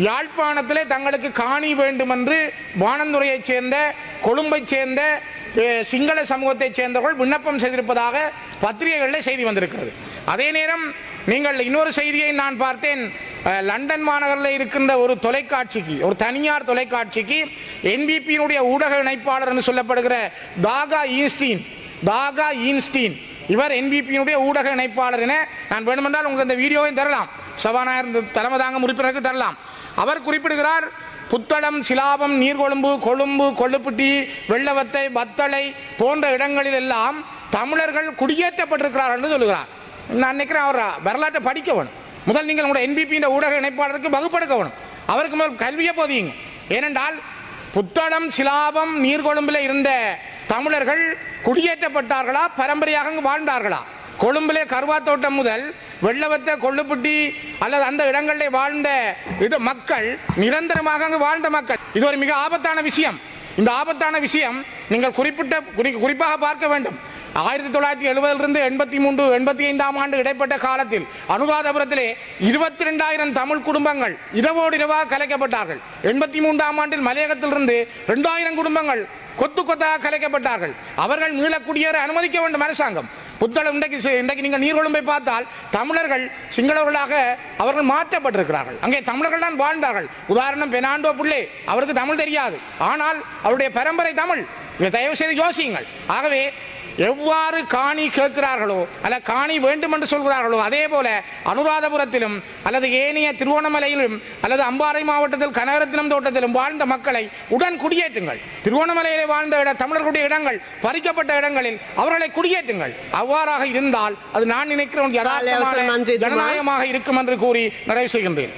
யாழ்ப்பாணத்திலே தங்களுக்கு காணி வேண்டும் என்று வானந்துறையைச் சேர்ந்த கொழும்பைச் சேர்ந்த சிங்கள சமூகத்தைச் சேர்ந்தவர்கள் விண்ணப்பம் செய்திருப்பதாக பத்திரிகைகளில் செய்தி வந்திருக்கிறது. அதே நேரம் நீங்கள் இன்னொரு செய்தியை நான் பார்த்தேன். லண்டன் மாநகரில் இருக்கின்ற ஒரு தொலைக்காட்சிக்கு ஒரு தனியார் தொலைக்காட்சிக்கு என்பிபியினுடைய ஊடக இணைப்பாளர் என்று சொல்லப்படுகிற தாகா ஈன்ஸ்டீன் தாகா ஈன்ஸ்டீன். இவர் என்பிபியினுடைய ஊடக இணைப்பாளர் என நான் வேண்டுமென்றால் உங்களுக்கு அந்த வீடியோவையும் தரலாம். சபாநாயகர் தலைமை தாங்கும் உறுப்பினருக்கு தரலாம். அவர் குறிப்பிடுகிறார் புத்தளம் சிலாபம் நீர்கொழும்பு கொழும்பு கொள்ளுப்பட்டி வெள்ளவத்தை வத்தளை போன்ற இடங்களில் எல்லாம் தமிழர்கள் குடியேற்றப்பட்டிருக்கிறார் என்று சொல்லுகிறார். நான் நினைக்கிறேன் அவர் வரலாற்றை படிக்க வேணும். முதல் நீங்கள் உங்களோட என்பிபியின் ஊடக இணைப்பாளருக்கு வகுப்படுக்க வேணும். அவருக்கு முதல் கல்வியை போதியுங்க. ஏனென்றால் புத்தளம் சிலாபம் நீர்கொழும்பில் இருந்த தமிழர்கள் குடியேற்றப்பட்டார்களா? பரம்பரையாக அங்கு வாழ்ந்தார்களா? கொழும்பிலே கருவாத்தோட்டம் முதல் வெள்ளவத்த கொள்ளுப்பட்டி அல்லது அந்த இடங்களிலே வாழ்ந்த இது மக்கள் நிரந்தரமாக அங்கு வாழ்ந்த மக்கள். இது ஒரு மிக ஆபத்தான விஷயம். இந்த ஆபத்தான விஷயம் நீங்கள் குறிப்பிட்ட குறி- குறிப்பாக பார்க்க வேண்டும். ஆயிரத்தி தொள்ளாயிரத்தி எழுபதிலிருந்து எண்பத்தி மூன்று எண்பத்தி ஐந்தாம் ஆண்டு இடைப்பட்ட காலத்தில் அனுராதபுரத்திலே இருபத்தி ரெண்டாயிரம் தமிழ் குடும்பங்கள் இரவோடு இரவாக கலைக்கப்பட்டார்கள். எண்பத்தி மூன்றாம் ஆண்டில் மலையகத்திலிருந்து ரெண்டாயிரம் குடும்பங்கள் கொத்து கொத்தாக கலைக்கப்பட்டார்கள். அவர்கள் மீள குடியேற அனுமதிக்க வேண்டும் அரசாங்கம். புத்தளம் இன்றைக்கு இன்றைக்கு நீங்கள் நீர்கொழும்பை பார்த்தால் தமிழர்கள் சிங்களவர்களாக அவர்கள் மாற்றப்பட்டிருக்கிறார்கள். அங்கே தமிழர்கள் தான் வாழ்ந்தார்கள். உதாரணம் பெனாண்டோ புள்ளே. அவருக்கு தமிழ் தெரியாது. ஆனால் அவருடைய பரம்பரை தமிழ். தயவு செய்து யோசியுங்கள். ஆகவே எவ்வாறு காணி கேட்கிறார்களோ அல்ல காணி வேண்டும் என்று சொல்கிறார்களோ அதே போல அனுராதபுரத்திலும் அல்லது ஏனைய திருவோணமலையிலும் அல்லது அம்பாறை மாவட்டத்தில் கனகரத்தினம் தோட்டத்திலும் வாழ்ந்த மக்களை உடன் குடியேற்றுங்கள். திருவோணமலையிலே வாழ்ந்த இட தமிழர்களுடைய இடங்கள் பறிக்கப்பட்ட இடங்களில் அவர்களை குடியேற்றுங்கள். அவ்வாறாக இருந்தால் அது நான் நினைக்கிற ஒரு அவசரம் யதார்த்தமான நன்றி, துமா. ஜனநாயகமாக இருக்கும் என்று கூறி நிறைவு செய்கின்றேன்.